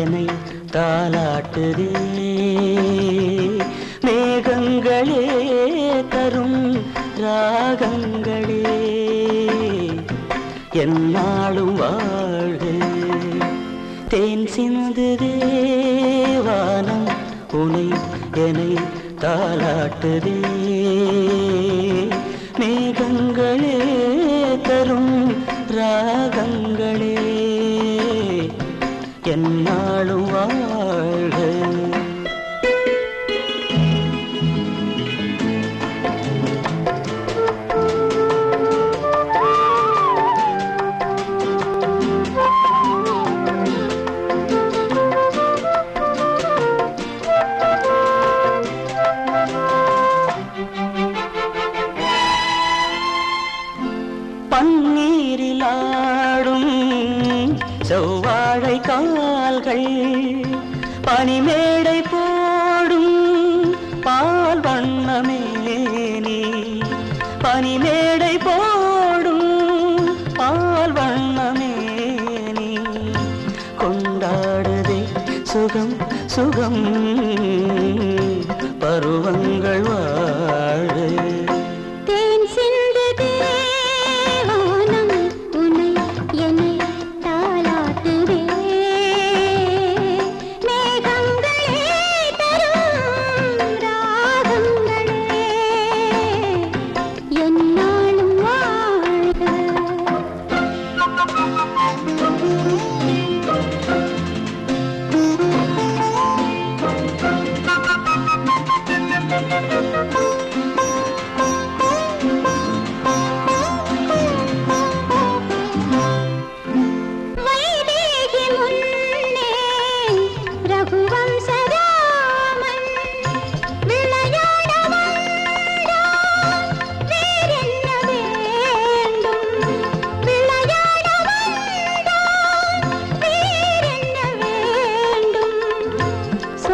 என்னை தாளாட்டுதே. மேகங்களே தரும் ராகங்களே. என்னாலும் வாழ்க. தேன் சிந்து தேவானம் உனை என்னை தாளாட்டுதே. என்னாலும் வாழ்க பன்னீரில் ஆடும் செவ்வாழை கால்கள் பனிமேடை போடும் பால் வண்ணமேனி பனிமேடை போடும் பால் வண்ணமேனி கொண்டாடுதே சுகம் சுகம். பருவங்கள்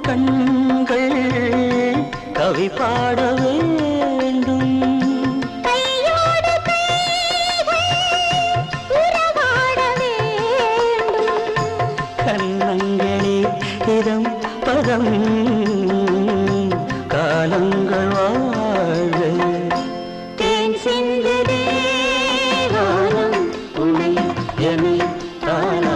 கண்கள் கவி பாட வேண்டும். கண்ணங்களே இதம் பதம் காலங்கள் வாழ்க தேன் சிந்து உனை என காலம்